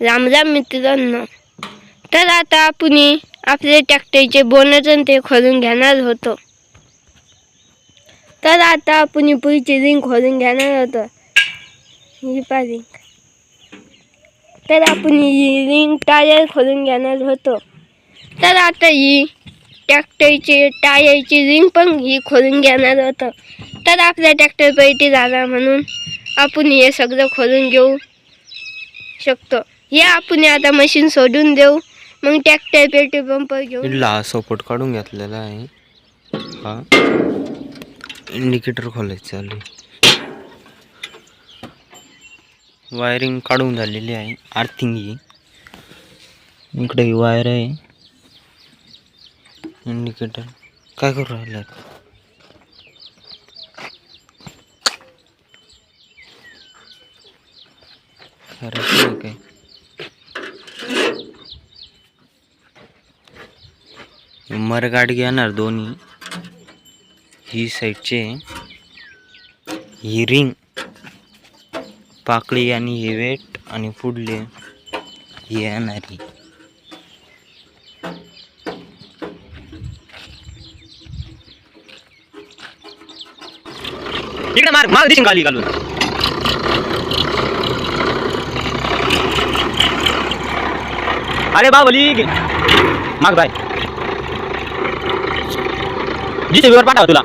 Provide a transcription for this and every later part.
राम राम मित्रांनो. तर आता आपण आपले ट्रॅक्टरचे बोनटन ते खोलून घेणार होतो. तर आता आपण पुढची रिंग खोलून घेणार होतो. ही पा रिंग तर आपण ही रिंग टायर खोलून घेणार होतो. तर आता ही ट्रॅक्टरची टायरची रिंग पण ही खोलून घेणार होतो. तर आपल्या ट्रॅक्टर पैठी झाला म्हणून आपण हे सगळं खोलून घेऊ शकतो. हे आपण आता मशीन सोडून देऊ. मग ट्रॅक्टर पेट्रोल पंप घेऊ. इडला सपोर्ट काढून घेतलेला आहे. हा. इंडिकेटर खोलायचं चालू आहे. वायरिंग काढून झालेली आहे. आर्थिंग ही. इकडे ही वायर आहे. इंडिकेटर काय करू राहिलं खरं ठीक मरगाड घेणार दोन्ही. ही साईडचे ही रिंग पाकळी आणि हे वेट आणि पुढले हे येणारी. इकडे मार मार दिसून खाली घालून. अरे बाबली माग बाय. जिथे विवर पाठवा तुला.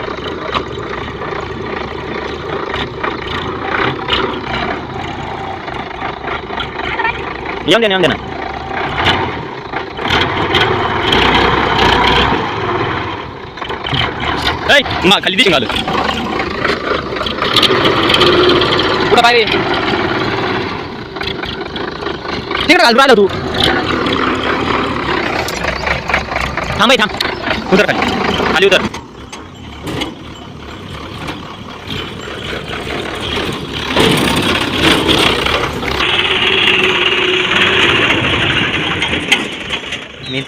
येऊन दे ना येऊन दे ना. मा खाली दिसून घालू कुठं पाहिजे तिकडे घालून राहिला तू. थांब थांब. उतर खाली. खाली उतर.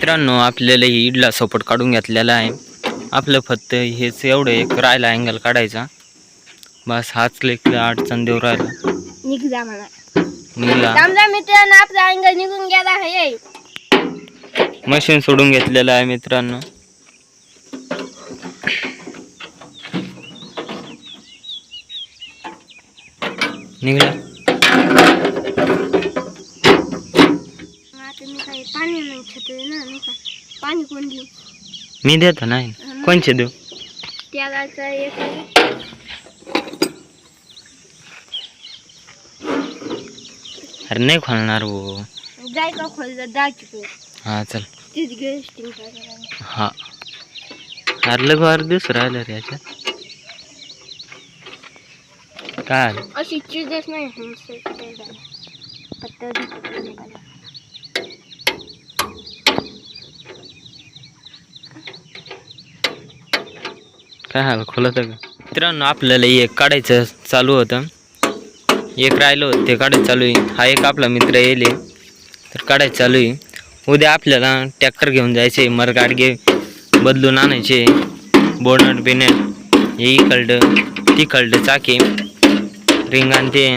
मित्रांनो आपल्याला ही इडला सपोर्ट काढून घेतलेला आहे. आपलं फक्त हेच एवढं एक राहिला अँगल काढायचा. बस हाच लेख अडचण देऊ राहिला. मला निघला समजा मित्रांनो आपला अंग निघून गेला आहे मशीन सोडून घेतलेलं आहे मित्रांनो. निघला आता मी काही पाणी नाही छत्री ना मी का पाणी कोण देऊ? मी देतो नाही कोणचे देऊ? त्याला एक अरे नाही खोलणार भाऊ. जाय का चिकू हा चल. तीच गेस्टिंग करायला हा अरे लग अरे दिवस राहिलं रे याच्यात काय? आलं? अशी चीजच नाही पत्ता काय हाल खोलत मित्रांनो आपल्याला एक काढायचं चालू होतं. एक राहिलं होतं ते काढायचं चालू आहे. हा एक आपला मित्र येईल. तर काढायचं चालू आहे. उद्या आपल्याला ट्रॅक्टर घेऊन जायचे मरगाड घे बदलून आणायचे बोनट बिनट हे इकडं तिकडं चाके रिंगाण ते